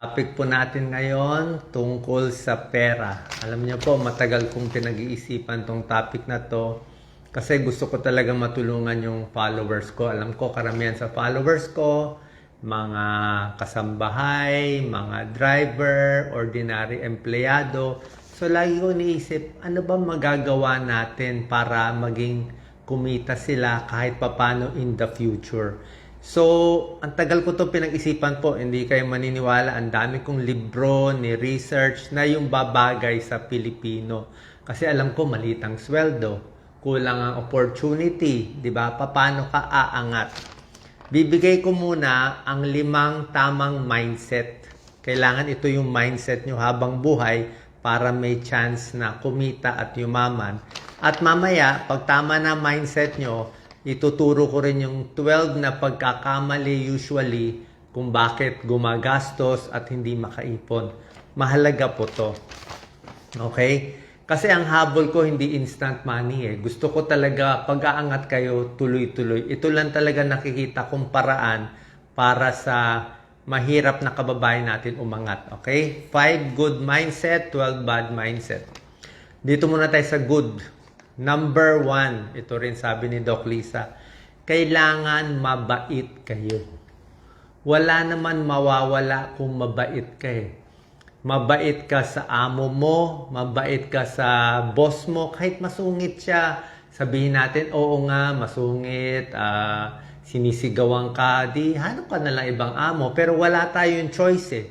Topic po natin ngayon tungkol sa pera. Alam niyo po, matagal kong pinag-iisipan tong topic na to kasi gusto ko talaga matulungan yung followers ko. Alam ko, karamihan sa followers ko, mga kasambahay, mga driver, ordinary empleyado. So, lagi ko iniisip, ano ba magagawa natin para maging kumita sila kahit papano in the future. So, ang tagal ko to pinag-isipan po, hindi kayo maniniwala, ang dami kong libro, ni research na yung babagay sa Pilipino. Kasi alam ko, maliit ang sweldo, kulang ang opportunity, di ba? Paano ka aangat? Bibigay ko muna ang limang tamang mindset. Kailangan ito yung mindset nyo habang buhay para may chance na kumita at yumaman. At mamaya, pag tama na mindset nyo, ituturo ko rin yung 12 na pagkakamali usually kung bakit gumagastos at hindi makaipon. Mahalaga po to. Okay? Kasi ang habol ko hindi instant money eh. Gusto ko talaga pag-aangat kayo tuloy-tuloy. Ito lang talaga nakikita kong paraan para sa mahirap na kababayan natin umangat. Okay? 5 good mindset, 12 bad mindset. Dito muna tayo sa good. Number one, ito rin sabi ni Doc Lisa, kailangan mabait kayo. Wala naman mawawala kung mabait ka eh. Mabait ka sa amo mo, mabait ka sa boss mo, kahit masungit siya. Sabihin natin, oo nga, masungit, ah, sinisigawan ka, di hanap ka na lang ibang amo. Pero wala tayong choice eh.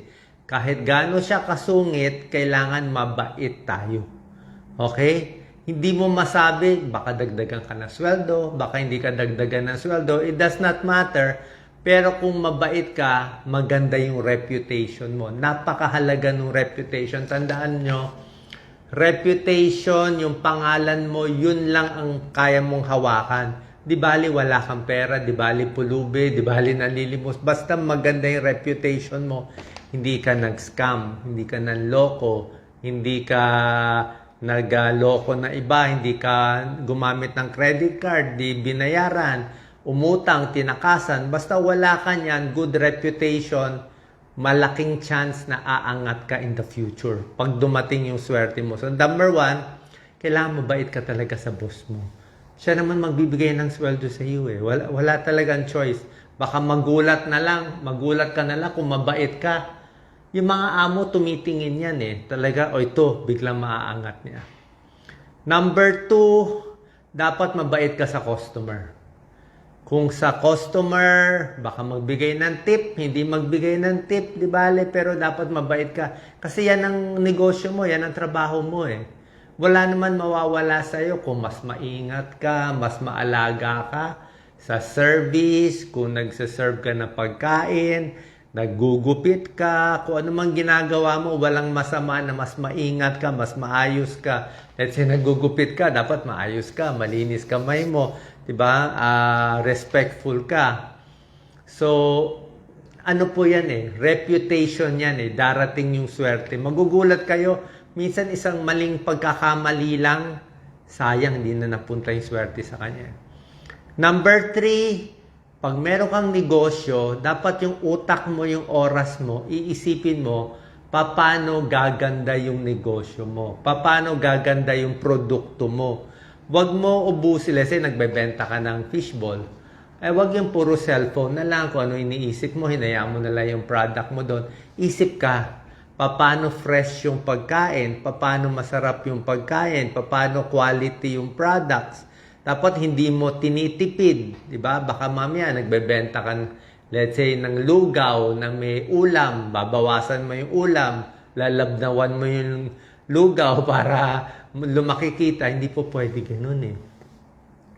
Kahit gaano siya kasungit, kailangan mabait tayo. Okay? Hindi mo masabi, baka dagdagan ka ng sweldo, baka hindi ka dagdagan ng sweldo. It does not matter. Pero kung mabait ka, maganda yung reputation mo. Napakahalaga ng reputation. Tandaan nyo, reputation, yung pangalan mo, yun lang ang kaya mong hawakan. Di bali wala kang pera, di bali pulubi, di bali nalilimos. Basta maganda yung reputation mo. Hindi ka nag-scam, hindi ka nanloko, hindi ka nagloko na iba, hindi ka gumamit ng credit card, di binayaran, umutang, tinakasan. Basta wala ka niyan, good reputation, malaking chance na aangat ka in the future pag dumating yung swerte mo. So, number one, kailangan mabait ka talaga sa boss mo. Siya naman magbibigay ng sweldo sa iyo eh. Wala, wala talagang choice. Baka magulat na lang, magulat ka na lang kung mabait ka. Yung mga amo tumitingin yan eh. Talaga, o ito, biglang maaangat niya. Number two, dapat mabait ka sa customer. Kung sa customer, baka magbigay ng tip, hindi magbigay ng tip, di bale, pero dapat mabait ka. Kasi yan ang negosyo mo, yan ang trabaho mo eh. Wala naman mawawala sa iyo kung mas maingat ka, mas maalaga ka sa service, kung nagsaserve ka ng pagkain, naggugupit ka, kung ano mang ginagawa mo, walang masama na mas maingat ka, mas maayos ka. Let's say naggugupit ka, dapat maayos ka, malinis kamay mo, 'di ba? Ah, respectful ka. So, ano po 'yan eh, reputation 'yan eh, darating yung swerte. Magugulat kayo, minsan isang maling pagkakamali lang, sayang hindi na napunta yung swerte sa kanya. Number three, pag meron kang negosyo, dapat yung utak mo, yung oras mo, iisipin mo, paano gaganda yung negosyo mo? Paano gaganda yung produkto mo? Huwag mo ubusin, let's say nagbebenta ka ng fishball. Eh, wag yung puro cellphone na lang kung ano iniisip mo, hinayaan mo na lang yung product mo doon. Isip ka, paano fresh yung pagkain, paano masarap yung pagkain, paano quality yung products. Dapat hindi mo tinitipid, di ba? Baka mamaya nagbebenta ka, let's say, ng lugaw na may ulam, babawasan mo yung ulam, lalabnawan mo yung lugaw para lumaki kita. Hindi po pwede ganun eh.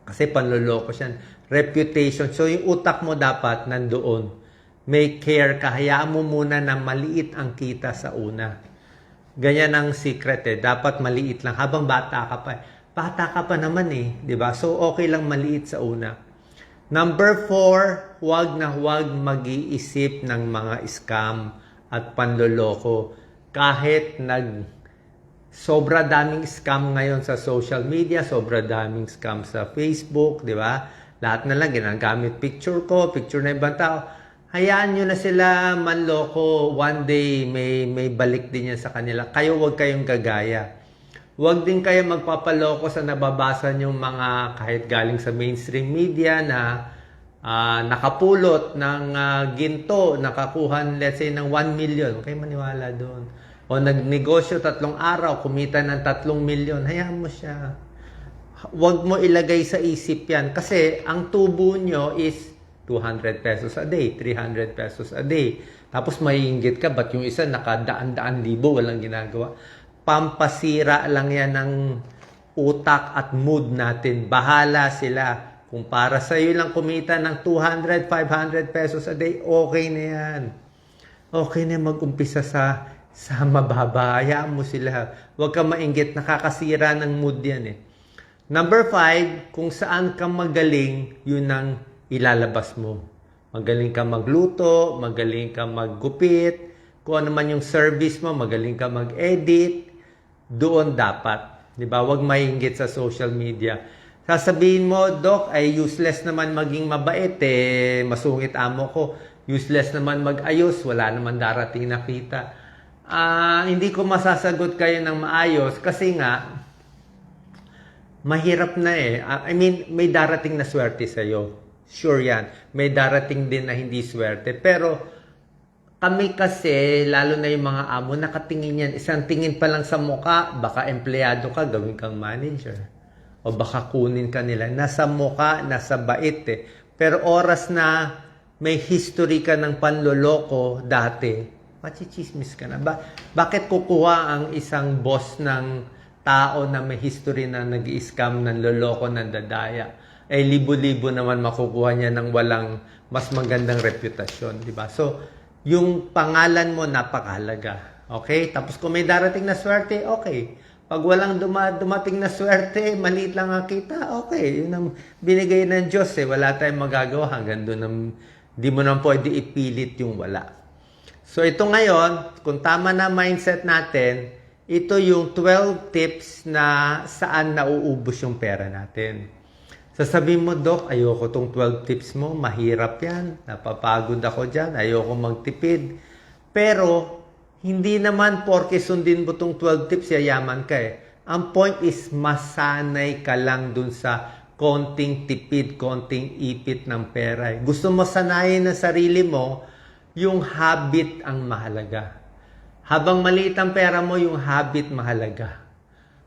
Kasi panloloko siya. Reputation. So, yung utak mo dapat nandoon. May care ka. Hayaan mo muna na maliit ang kita sa una. Ganyan ang secret eh. Dapat maliit lang. Habang bata ka pa. Bata ka pa naman eh. 'di ba So, okay lang maliit sa una. Number four, huwag na huwag mag-iisip ng mga scam at panloloko. Kahit nag sobra daming scam ngayon sa social media, sobra daming scam sa Facebook, di ba? Lahat na lang ginagamit picture ko, picture na ibang tao. hayaan nyo na sila manloko. One day, may, may balik din yan sa kanila. Kayo huwag kayong gagaya. Huwag din kayo magpapaloko sa nababasa yung mga kahit galing sa mainstream media na ah, nakapulot ng ah, ginto, nakakuha let's say ng 1 million. Huwag kayong maniwala doon. O nagnegosyo tatlong araw, kumita ng tatlong milyon. Hayaan mo siya. Huwag mo ilagay sa isip yan. Kasi ang tubo nyo is 200 pesos a day, 300 pesos a day. Tapos maiinggit ka, ba't yung isa nakadaan-daan libo, walang ginagawa. Pampasira lang yan ng utak at mood natin. Bahala sila. Kung para sa iyo lang kumita ng 200, 500 pesos a day, okay na yan. Okay na mag-umpisa sa sa mababa. Hayaan mo sila. Huwag ka mainggit. Nakakasira ng mood yan eh. Number five, kung saan ka magaling, yun ang ilalabas mo. Magaling ka magluto, magaling ka maggupit, kung ano man yung service mo, magaling ka mag-edit, doon dapat. Di ba? Huwag mainggit sa social media. Sasabihin mo, Doc, ay useless naman maging mabait, eh, masungit amo ko. Useless naman mag-ayos, wala naman darating na kita. Ah, hindi ko masasagot kayo ng maayos kasi nga, mahirap na eh. Ah, I mean, may darating na swerte sa'yo. Sure yan. May darating din na hindi swerte. Pero, kami kasi, lalo na yung mga amo, nakatingin yan. Isang tingin pa lang sa muka, baka empleyado ka, gawin kang manager. O baka kunin ka nila. Nasa muka, nasa bait eh. Pero oras na may history ka ng panloloko dati, machichismis ka na. Ba- bakit kukuha ang isang boss ng tao na may history na nag scam ng loloko, ng dadaya? Eh, libo-libo naman makukuha niya ng walang mas magandang reputasyon, di ba? So, yung pangalan mo napakahalaga. Okay? Tapos kung may darating na swerte, okay. Pag walang duma- dumating na swerte, maliit lang ang kita, okay. Yun ang binigay ng Diyos eh. Wala tayong magagawa hanggang doon. Ang, di mo naman pwede ipilit yung wala. So ito ngayon, kung tama na mindset natin, ito yung 12 tips na saan nauubos yung pera natin. Sasabihin mo, Doc, ayoko tong 12 tips mo, mahirap yan, napapagod ako dyan, ayoko magtipid. Pero, hindi naman porke sundin mo tong 12 tips, yayaman ka eh. Ang point is, masanay ka lang dun sa konting tipid, konting ipit ng pera. eh. Gusto mo sanayin ng sarili mo, yung habit ang mahalaga. Habang maliit ang pera mo, yung habit mahalaga.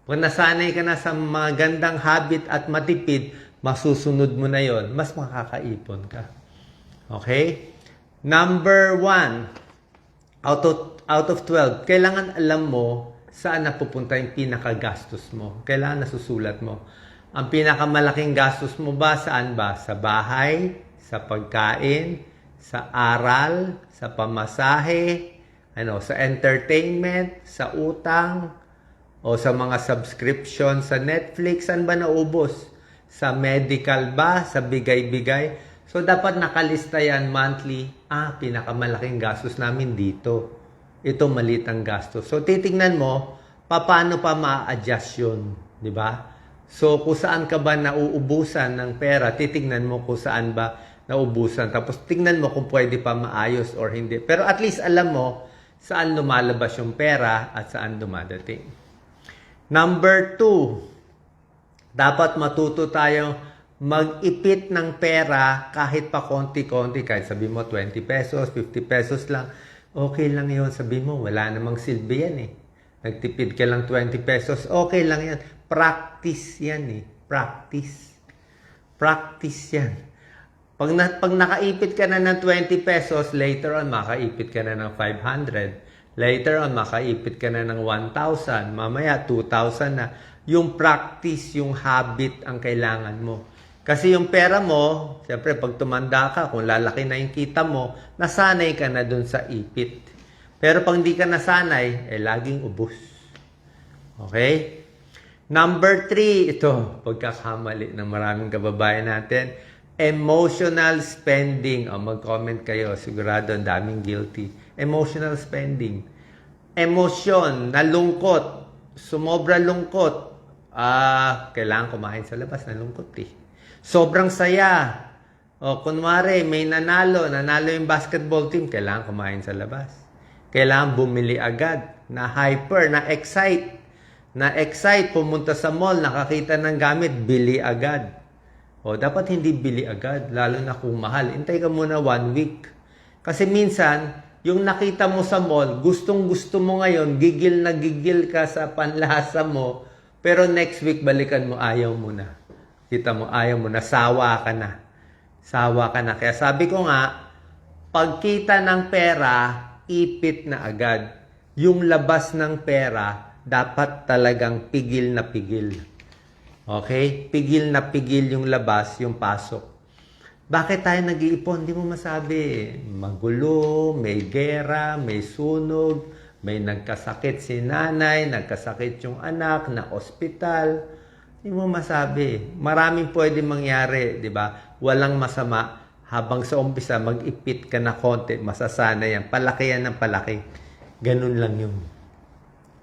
Pag nasanay ka na sa magandang habit at matipid, masusunod mo na yon, mas makakaipon ka. Okay? Number one, out of, out of 12, kailangan alam mo saan napupunta yung pinakagastos mo. Kailangan nasusulat mo. Ang pinakamalaking gastos mo ba, saan ba? Sa bahay, sa pagkain, sa aral, sa pamasahe, ano, sa entertainment, sa utang, o sa mga subscription sa Netflix, saan ba naubos? Sa medical ba? Sa bigay-bigay? So, dapat nakalista yan monthly. Ah, pinakamalaking gastos namin dito. Ito maliit ang gastos. So, titingnan mo, paano pa ma-adjust yun. Di ba? So, kung saan ka ba nauubusan ng pera, titingnan mo kung saan ba naubusan. Tapos, tingnan mo kung pwede pa maayos or hindi. Pero at least alam mo saan lumalabas yung pera at saan dumadating. Number two, dapat matuto tayo mag-ipit ng pera kahit pa konti-konti. Kahit sabi mo 20 pesos, 50 pesos lang. Okay lang yon Sabi mo, wala namang silbi yan eh. Nagtipid ka lang 20 pesos, okay lang yan. Practice yan eh. Practice. Practice yan. Pag, na, pag nakaipit ka na ng 20 pesos, later on, makaipit ka na ng 500. Later on, makaipit ka na ng 1,000. Mamaya, 2,000 na. Yung practice, yung habit ang kailangan mo. Kasi yung pera mo, siyempre pag tumanda ka, kung lalaki na yung kita mo, nasanay ka na dun sa ipit. Pero pag hindi ka nasanay, eh laging ubos. Okay? Number three, ito, pagkakamali ng maraming kababayan natin, emotional spending. O, mag-comment kayo, sigurado ang daming guilty. Emotional spending. Emosyon, nalungkot, sumobra lungkot, ah, kailangan kumain sa labas, nalungkot eh. Sobrang saya. O kunwari, may nanalo, nanalo yung basketball team, kailangan kumain sa labas. Kailangan bumili agad, na hyper, na excite. Na excite, pumunta sa mall, nakakita ng gamit, bili agad. O dapat hindi bili agad, lalo na kung mahal. Intay ka muna one week. Kasi minsan, yung nakita mo sa mall, gustong gusto mo ngayon, gigil na gigil ka sa panlasa mo, pero next week balikan mo, ayaw mo na. Kita mo, ayaw mo na, sawa ka na. Sawa ka na. Kaya sabi ko nga, pagkita ng pera, ipit na agad. Yung labas ng pera, dapat talagang pigil na pigil. Okay? Pigil na pigil yung labas, yung pasok. Bakit tayo nag-iipon? Hindi mo masabi. Magulo, may gera, may sunog, may nagkasakit si nanay, nagkasakit yung anak, na ospital. Hindi mo masabi. Maraming pwede mangyari, di ba? Walang masama. Habang sa umpisa, mag-ipit ka na konti, masasana yan. Palaki yan ng palaki. Ganun lang yun.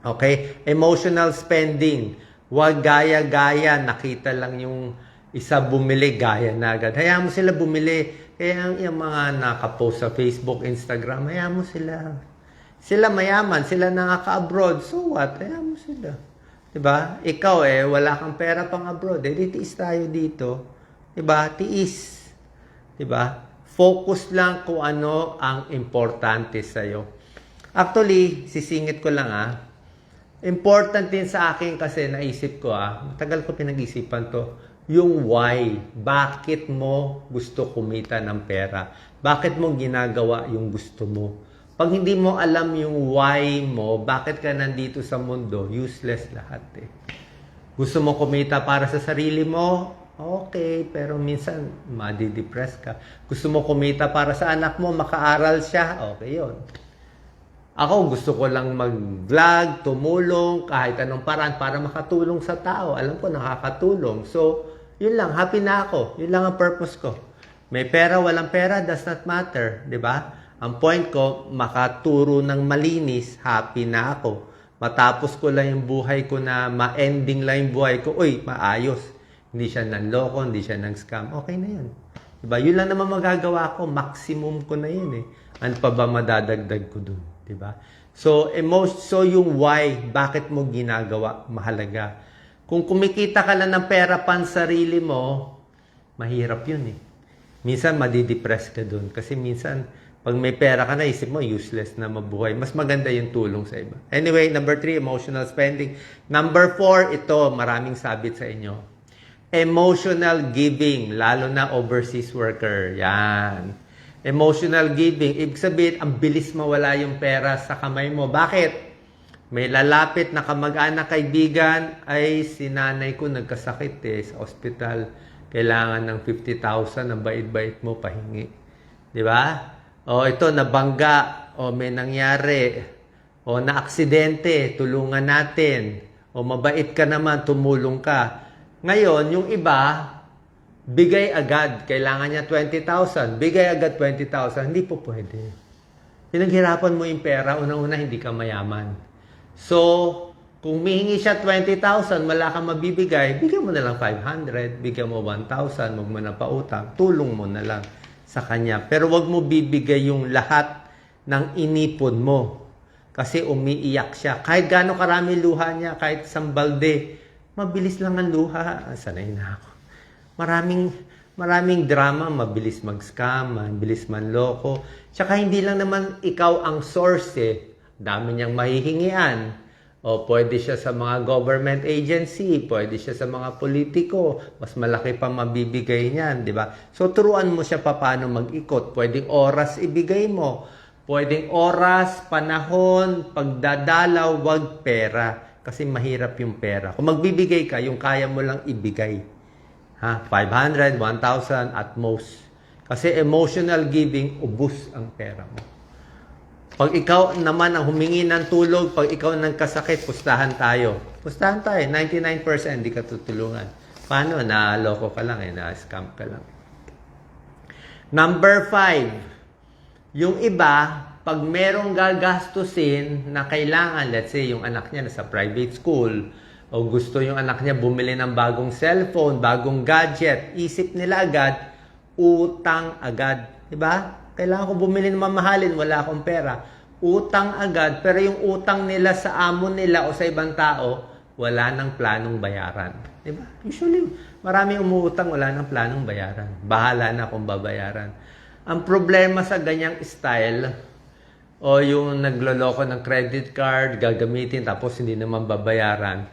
Okay? Emotional spending. Huwag gaya-gaya. Nakita lang yung isa bumili, gaya na agad. Hayaan mo sila bumili. Kaya yung mga nakapost sa Facebook, Instagram, hayaan mo sila. Sila mayaman, sila nakaka-abroad. So what? Hayaan mo sila. ba? Ikaw eh, wala kang pera pang abroad. Eh, tiis tayo dito. 'Di ba? Tiis. 'Di ba? Focus lang kung ano ang importante sa Actually, sisingit ko lang ah. Important din sa akin kasi naisip ko ah, tagal ko pinag-isipan to, yung why. Bakit mo gusto kumita ng pera? Bakit mo ginagawa yung gusto mo? Pag hindi mo alam yung why mo, bakit ka nandito sa mundo, useless lahat eh. Gusto mo kumita para sa sarili mo? Okay, pero minsan madidepress ka. Gusto mo kumita para sa anak mo, makaaral siya? Okay yon. Ako gusto ko lang mag-vlog, tumulong, kahit anong paraan para makatulong sa tao. Alam ko nakakatulong. So, yun lang, happy na ako. Yun lang ang purpose ko. May pera, walang pera, does not matter. ba? Ang point ko, makaturo ng malinis, happy na ako. Matapos ko lang yung buhay ko na ma-ending lang yung buhay ko, uy, maayos. Hindi siya nanloko, hindi siya nang scam. Okay na yun. Diba? Yun lang naman magagawa ko. Maximum ko na yun eh. Ano pa ba madadagdag ko dun? Diba? So, emo- so yung why, bakit mo ginagawa, mahalaga. Kung kumikita ka lang ng pera pan sarili mo, mahirap yun eh. Minsan madidepress ka dun. Kasi minsan, pag may pera ka na, isip mo, useless na mabuhay. Mas maganda yung tulong sa iba. Anyway, number three, emotional spending. Number four, ito, maraming sabit sa inyo. Emotional giving, lalo na overseas worker. Yan. Emotional giving, ibig sabihin, ang bilis mawala yung pera sa kamay mo. Bakit? May lalapit na kamag-anak kaibigan ay si nanay ko nagkasakit eh, sa ospital. Kailangan ng 50,000 ang bait-bait mo pahingi. Di ba? O ito, nabangga. O may nangyari. O na-aksidente, tulungan natin. O mabait ka naman, tumulong ka. Ngayon, yung iba, bigay agad. Kailangan niya 20,000. Bigay agad 20,000. Hindi po pwede. Pinaghirapan mo yung pera, unang-una hindi ka mayaman. So, kung mihingi siya 20,000, wala kang mabibigay, bigyan mo na lang 500, bigyan mo 1,000, wag mo na pautang, tulong mo na lang sa kanya. Pero wag mo bibigay yung lahat ng inipon mo. Kasi umiiyak siya. Kahit gaano karami luha niya, kahit isang balde, mabilis lang ang luha. Ah, Sanay na ako. Maraming maraming drama, mabilis mag-scam, mabilis manloko. Tsaka hindi lang naman ikaw ang source eh. Dami niyang mahihingian. O pwede siya sa mga government agency, pwede siya sa mga politiko, mas malaki pa mabibigay niyan, di ba? So turuan mo siya paano mag-ikot. Pwedeng oras ibigay mo. Pwedeng oras, panahon, pagdadalaw, wag pera. Kasi mahirap yung pera. Kung magbibigay ka, yung kaya mo lang ibigay. Ha? 500, 1,000 at most. Kasi emotional giving, ubus ang pera mo. Pag ikaw naman ang humingi ng tulog, pag ikaw nang kasakit, pustahan tayo. Pustahan tayo. 99% di ka tutulungan. Paano? Naloko ka lang eh. Na-scam ka lang. Number five, yung iba, pag merong gagastusin na kailangan, let's say yung anak niya nasa private school, o gusto yung anak niya bumili ng bagong cellphone, bagong gadget, isip nila agad, utang agad. Di ba? Kailangan ko bumili ng mamahalin, wala akong pera. Utang agad, pero yung utang nila sa amo nila o sa ibang tao, wala nang planong bayaran. Di ba? Usually, marami umuutang, wala nang planong bayaran. Bahala na kung babayaran. Ang problema sa ganyang style, o yung nagloloko ng credit card, gagamitin, tapos hindi naman babayaran,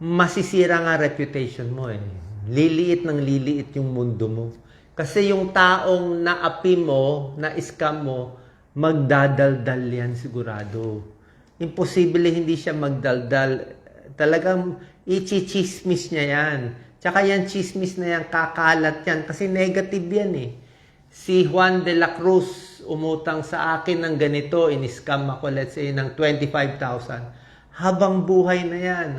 masisira nga reputation mo eh. Liliit ng liliit yung mundo mo. Kasi yung taong naapi mo, na-scam mo, magdadaldal yan sigurado. Imposible hindi siya magdaldal. Talagang ichichismis niya yan. Tsaka yan chismis na yan, kakalat yan. Kasi negative yan eh. Si Juan de la Cruz umutang sa akin ng ganito, in-scam ako let's say ng 25,000. Habang buhay na yan.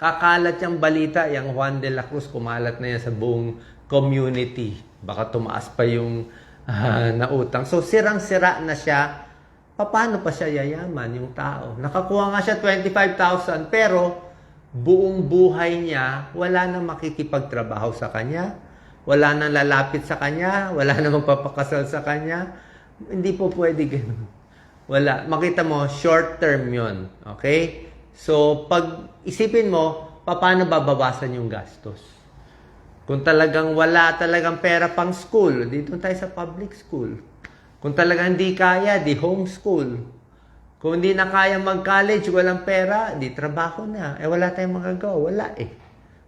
Kakalat yung balita, yung Juan de la Cruz, kumalat na yan sa buong community. Baka tumaas pa yung ah, nautang. So, sirang-sira na siya. Paano pa siya yayaman, yung tao? Nakakuha nga siya 25,000, pero buong buhay niya, wala nang makikipagtrabaho sa kanya, wala nang lalapit sa kanya, wala nang magpapakasal sa kanya. Hindi po pwede ganun. Wala. Makita mo, short term yun. Okay? So, pag isipin mo, paano babawasan yung gastos? Kung talagang wala talagang pera pang school, dito tayo sa public school. Kung talagang hindi kaya, di homeschool. Kung hindi na kaya mag-college, walang pera, di trabaho na. Eh wala tayong magagawa, wala eh.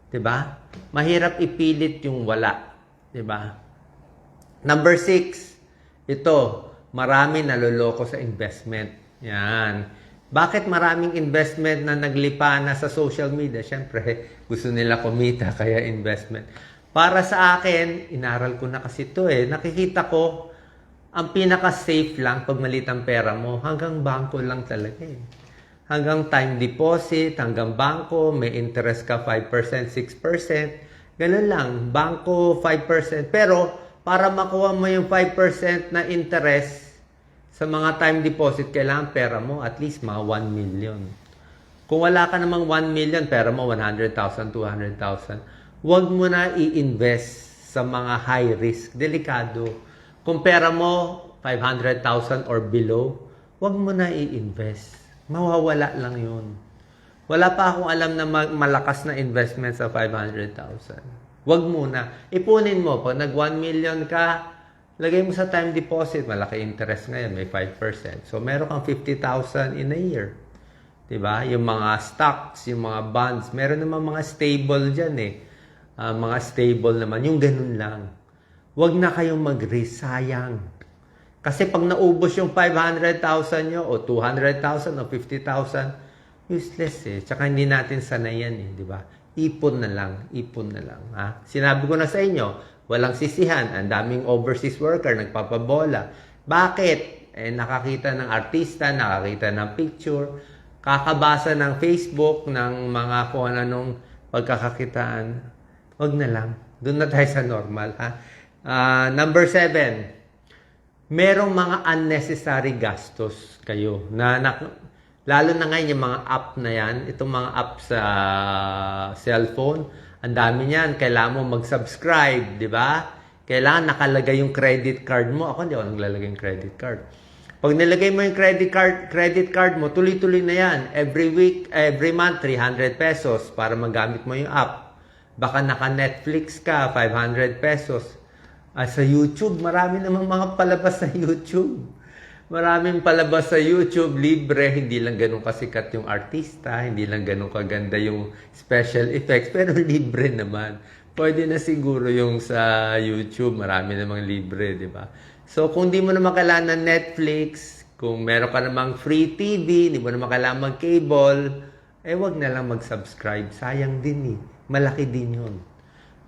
'Di ba? Mahirap ipilit yung wala, 'di ba? Number six, ito, marami naloloko sa investment. Yan. Bakit maraming investment na naglipa na sa social media? Siyempre, gusto nila kumita, kaya investment. Para sa akin, inaral ko na kasi ito eh. Nakikita ko, ang pinaka-safe lang pag malit ang pera mo, hanggang bangko lang talaga eh. Hanggang time deposit, hanggang bangko, may interest ka 5%, 6%. Ganun lang, bangko 5%. Pero para makuha mo yung 5% na interest sa mga time deposit, kailangan pera mo at least mga 1 million. Kung wala ka namang 1 million, pera mo 100,000, 200,000, huwag mo na i-invest sa mga high risk. Delikado. Kung pera mo 500,000 or below, huwag mo na i-invest. Mawawala lang yun. Wala pa akong alam na malakas na investment sa 500,000. Huwag muna. Ipunin mo. Pag nag 1 million ka, lagay mo sa time deposit. Malaki interest ngayon. May 5%. So, meron kang 50,000 in a year. ba? Yung mga stocks, yung mga bonds, meron naman mga stable diyan eh. Ah, mga stable naman, yung ganun lang. Huwag na kayong mag-risk, sayang. Kasi pag naubos yung 500,000 nyo, o 200,000, o 50,000, useless eh. Tsaka hindi natin sanayan eh, di ba? Ipon na lang, ipon na lang. Ha? Sinabi ko na sa inyo, walang sisihan, ang daming overseas worker, nagpapabola. Bakit? Eh, nakakita ng artista, nakakita ng picture, kakabasa ng Facebook, ng mga kung anong pagkakakitaan. Wag na lang. Doon na tayo sa normal, ha? Ah, number seven, merong mga unnecessary gastos kayo na, na lalo na ngayon yung mga app na yan, itong mga app sa cellphone, ang dami niyan, kailangan mo mag-subscribe, di ba? Kailangan nakalagay yung credit card mo. Ako hindi ako naglalagay yung credit card. Pag nilagay mo yung credit card, credit card mo, tuloy-tuloy na yan. Every week, every month, 300 pesos para magamit mo yung app. Baka naka-Netflix ka, 500 pesos. Ah, sa YouTube, marami namang mga palabas sa YouTube. Maraming palabas sa YouTube, libre, hindi lang ganun kasikat yung artista, hindi lang ganun kaganda yung special effects, pero libre naman. Pwede na siguro yung sa YouTube, marami namang libre, di ba? So, kung di mo naman kailangan ng Netflix, kung meron ka namang free TV, hindi mo naman kailangan mag-cable, eh wag na lang mag-subscribe. Sayang din eh. Malaki din yun.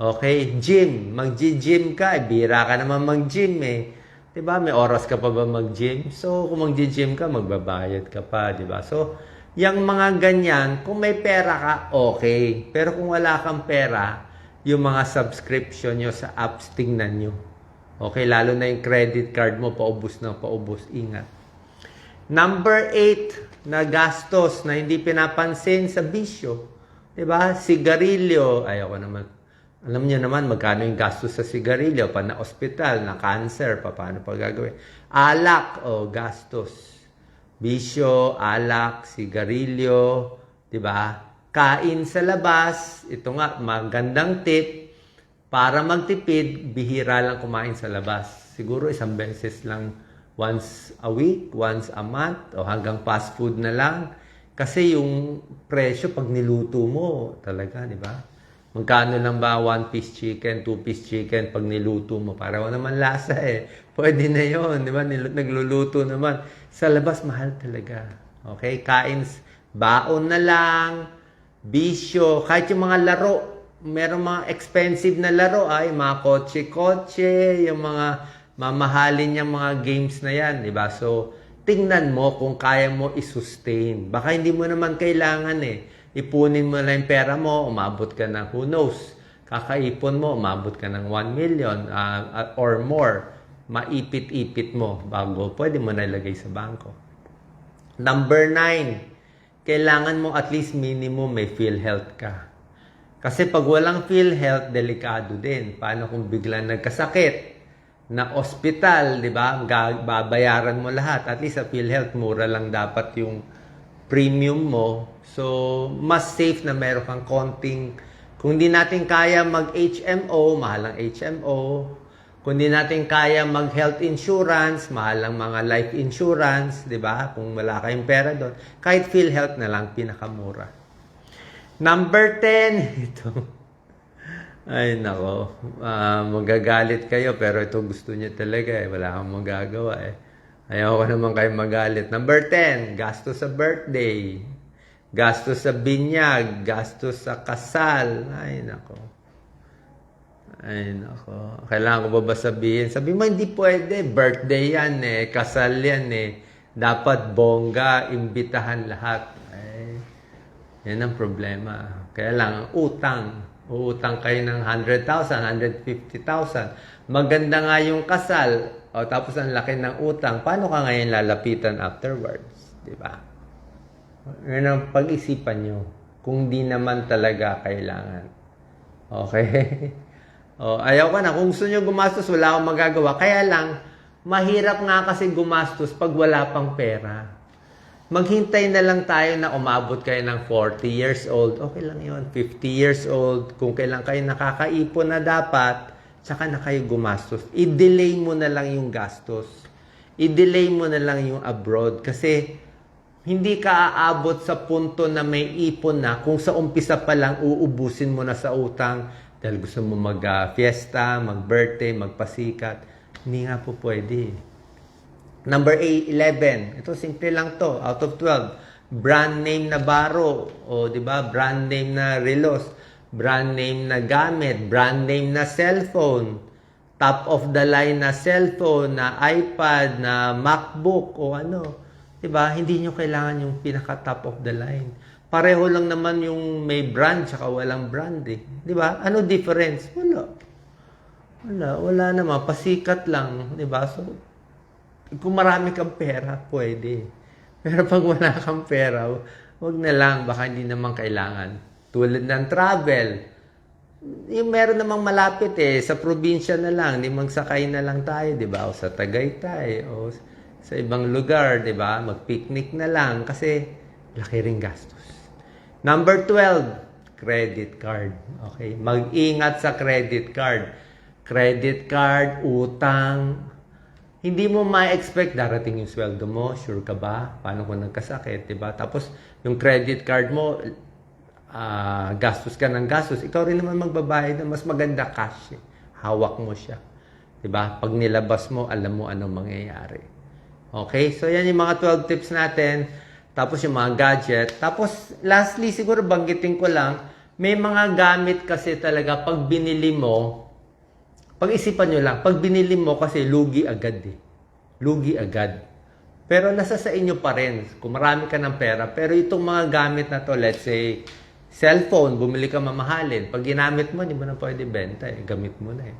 Okay, gym. Mag-gym ka, eh, bira ka naman mag-gym eh. ba? May oras ka pa ba mag-gym? So, kung mag-gym ka, magbabayad ka pa, ba? So, yung mga ganyan, kung may pera ka, okay. Pero kung wala kang pera, yung mga subscription nyo sa apps, tingnan nyo. Okay, lalo na yung credit card mo, paubos na paubos. Ingat. Number eight na gastos na hindi pinapansin sa bisyo. 'Di ba? Sigarilyo, ayoko naman Alam niyo naman magkano yung gastos sa sigarilyo, pa na ospital, na cancer, pa paano pa gagawin. Alak, o gastos. Bisyo, alak, sigarilyo, di ba? Kain sa labas, ito nga, magandang tip, para magtipid, bihira lang kumain sa labas. Siguro isang beses lang once a week, once a month, o hanggang fast food na lang. Kasi yung presyo pag niluto mo, talaga, di ba? Magkano lang ba one piece chicken, two piece chicken pag niluto mo? Para wala naman lasa eh. Pwede na yon, di ba? Nagluluto naman. Sa labas, mahal talaga. Okay? Kain, baon na lang, bisyo, kahit yung mga laro, merong mga expensive na laro ay mga kotse-kotse, yung mga mamahalin yung mga games na yan, di ba? So, tingnan mo kung kaya mo i-sustain. Baka hindi mo naman kailangan eh. Ipunin mo lang yung pera mo, umabot ka ng who knows. Kakaipon mo, umabot ka ng 1 million ah, or more. Maipit-ipit mo bago pwede mo na sa bangko. Number nine, kailangan mo at least minimum may PhilHealth ka. Kasi pag walang PhilHealth, delikado din. Paano kung biglang nagkasakit na ospital, di ba? Babayaran mo lahat. At least sa PhilHealth, mura lang dapat yung premium mo. So, mas safe na meron kang konting... Kung di natin kaya mag-HMO, mahal ang HMO. Kung di natin kaya mag-health insurance, mahal ang mga life insurance, di ba? Kung wala kayong pera doon. Kahit PhilHealth na lang, pinakamura. Number 10, ito. Ay, nako. Ah, magagalit kayo, pero ito gusto niyo talaga eh. Wala kang magagawa eh. Ayaw ko naman kayo magalit. Number 10, gastos sa birthday. Gastos sa binyag. Gastos sa kasal. Ay, nako. Ay, nako. Kailangan ko ba ba sabihin? Sabi mo, hindi pwede. Birthday yan eh. Kasal yan eh. Dapat bongga, imbitahan lahat. Ay, yan ang problema. Kaya lang, utang. Uutang kayo ng 100,000, 150,000. Maganda nga yung kasal. O, tapos ang laki ng utang. Paano ka ngayon lalapitan afterwards? Di ba? Yan ang pag-isipan nyo. Kung di naman talaga kailangan. Okay? o, ayaw ka na. Kung gusto nyo gumastos, wala akong magagawa. Kaya lang, mahirap nga kasi gumastos pag wala pang pera. Maghintay na lang tayo na umabot kayo ng 40 years old. Okay lang yon 50 years old. Kung kailan kayo nakakaipon na dapat, tsaka na kayo gumastos. I-delay mo na lang yung gastos. I-delay mo na lang yung abroad. Kasi hindi ka aabot sa punto na may ipon na kung sa umpisa pa lang uubusin mo na sa utang dahil gusto mo mag-fiesta, mag-birthday, magpasikat. Hindi nga po pwede. Number 8, 11. Ito, simple lang to. Out of 12. Brand name na baro. O, di ba? Brand name na relos. Brand name na gamit. Brand name na cellphone. Top of the line na cellphone, na iPad, na MacBook, o ano. Di ba? Hindi nyo kailangan yung pinaka top of the line. Pareho lang naman yung may brand tsaka walang brand eh. Di ba? Ano difference? Wala. Wala. Wala naman. Pasikat lang. Di ba? So, kung marami kang pera, pwede. Pero pag wala kang pera, wag na lang, baka hindi naman kailangan. Tulad ng travel. Yung meron namang malapit eh, sa probinsya na lang, di magsakay na lang tayo, di ba? O sa Tagaytay, o sa ibang lugar, di ba? Mag-picnic na lang kasi laki ring gastos. Number 12, credit card. Okay? Mag-ingat sa credit card. Credit card, utang, hindi mo ma-expect darating yung sweldo mo, sure ka ba? Paano kung nagkasakit, 'di ba? Tapos yung credit card mo ah, gastos ka ng gastos, ikaw rin naman magbabayad na mas maganda cash. eh. Hawak mo siya. 'Di ba? Pag nilabas mo, alam mo anong mangyayari. Okay? So yan yung mga 12 tips natin. Tapos yung mga gadget. Tapos lastly, siguro banggitin ko lang, may mga gamit kasi talaga pag binili mo, pag-isipan nyo lang, pag binili mo kasi lugi agad eh. Lugi agad. Pero nasa sa inyo pa rin kung marami ka ng pera. Pero itong mga gamit na to, let's say, cellphone, bumili ka mamahalin. Pag ginamit mo, hindi mo na pwede benta eh. Gamit mo na eh.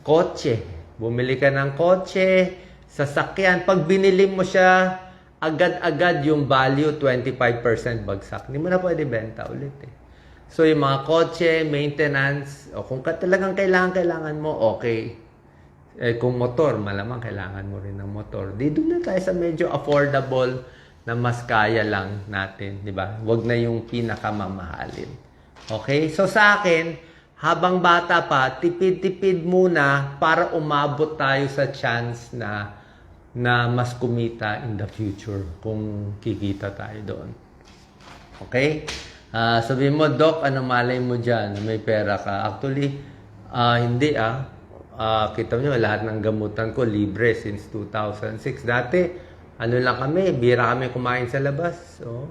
Kotse. Bumili ka ng kotse, sasakyan. Pag binili mo siya, agad-agad yung value, 25% bagsak. Hindi mo na pwede benta ulit eh. So, yung mga kotse, maintenance, o kung ka, talagang kailangan, kailangan mo, okay. Eh, kung motor, malamang kailangan mo rin ng motor. Di doon na tayo sa medyo affordable na mas kaya lang natin, di ba? Huwag na yung pinakamamahalin. Okay? So sa akin, habang bata pa, tipid-tipid muna para umabot tayo sa chance na na mas kumita in the future kung kikita tayo doon. Okay? Ah, sabihin mo, Doc, ano malay mo dyan? May pera ka. Actually, ah, hindi ah. Ah, kita nyo, lahat ng gamutan ko libre since 2006. Dati, ano lang kami, bira kami kumain sa labas. So,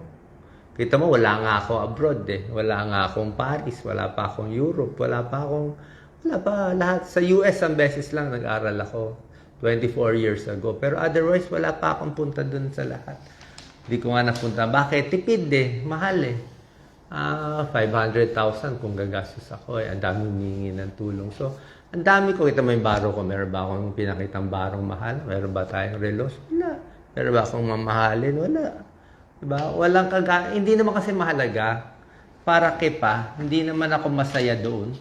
kita mo, wala nga ako abroad eh. Wala nga akong Paris, wala pa akong Europe, wala pa akong, wala pa lahat. Sa US, ang beses lang nag-aral ako. 24 years ago. Pero otherwise, wala pa akong punta dun sa lahat. Hindi ko nga napunta. Bakit? Tipid eh. Mahal eh. Ah, 500,000 kung gagastos ako eh. Ang dami humingi ng tulong. So, ang dami ko. Mo yung baro ko. Meron ba akong pinakitang barong mahal? Meron ba tayong relos? Wala. Meron ba akong mamahalin? Wala. Diba? Walang kaga... Hindi naman kasi mahalaga. Para pa, hindi naman ako masaya doon.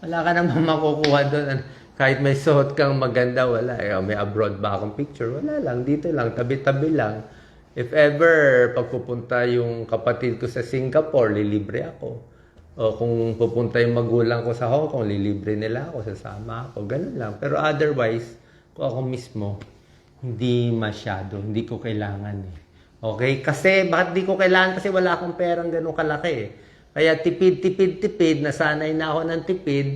Wala ka naman makukuha doon. Kahit may suot kang maganda, wala. Eh, may abroad ba akong picture? Wala lang. Dito lang. Tabi-tabi lang. If ever pagpupunta yung kapatid ko sa Singapore, lilibre ako. O kung pupunta yung magulang ko sa Hong Kong, lilibre nila ako, sasama ako. Ganun lang. Pero otherwise, kung ako mismo, hindi masyado. Hindi ko kailangan eh. Okay? Kasi, bakit di ko kailangan? Kasi wala akong perang ganun kalaki eh. Kaya tipid, tipid, tipid, nasanay na ako ng tipid.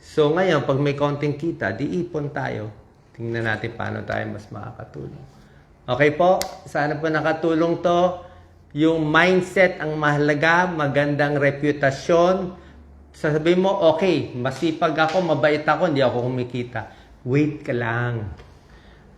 So ngayon, pag may konting kita, di ipon tayo. Tingnan natin paano tayo mas makakatulong. Okay po, sana po nakatulong to. Yung mindset ang mahalaga, magandang reputasyon. Sasabihin mo, okay, masipag ako, mabait ako, hindi ako kumikita. Wait ka lang.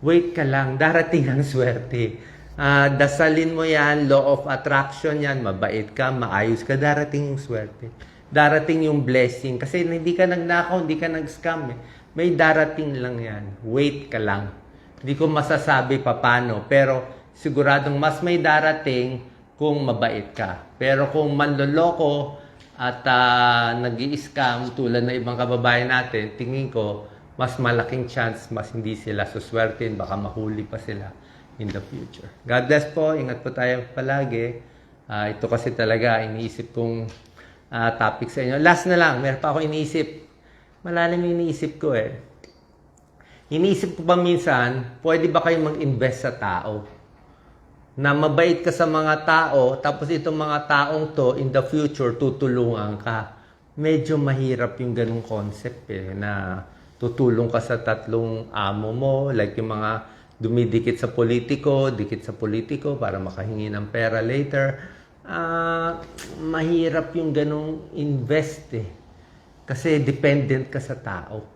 Wait ka lang, darating ang swerte. Ah, dasalin mo yan, law of attraction yan, mabait ka, maayos ka, darating yung swerte. Darating yung blessing. Kasi hindi ka nagnakaw, hindi ka nag-scam. Eh. May darating lang yan. Wait ka lang. Hindi ko masasabi pa paano, pero siguradong mas may darating kung mabait ka. Pero kung manloloko at uh, nag scam tulad ng ibang kababayan natin, tingin ko, mas malaking chance, mas hindi sila suswertin, baka mahuli pa sila in the future. God bless po, ingat po tayo palagi. Ah, ito kasi talaga, iniisip kong ah, topic sa inyo. Last na lang, meron pa ako iniisip. Malalim yung iniisip ko eh. Iniisip ko ba minsan, pwede ba kayong mag-invest sa tao? Na mabait ka sa mga tao, tapos itong mga taong to, in the future, tutulungan ka. Medyo mahirap yung ganung concept eh, na tutulong ka sa tatlong amo mo, like yung mga dumidikit sa politiko, dikit sa politiko para makahingi ng pera later. Ah, mahirap yung ganung invest eh. Kasi dependent ka sa tao.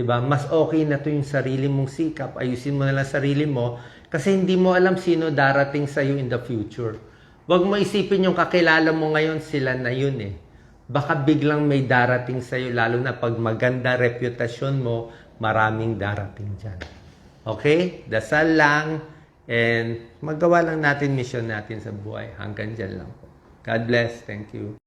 'Di ba? Mas okay na 'to yung sarili mong sikap. Ayusin mo na lang sarili mo kasi hindi mo alam sino darating sa in the future. Huwag mo isipin yung kakilala mo ngayon sila na yun eh. Baka biglang may darating sa lalo na pag maganda reputasyon mo, maraming darating diyan. Okay? Dasal lang and magawa lang natin mission natin sa buhay. Hanggang dyan lang po. God bless. Thank you.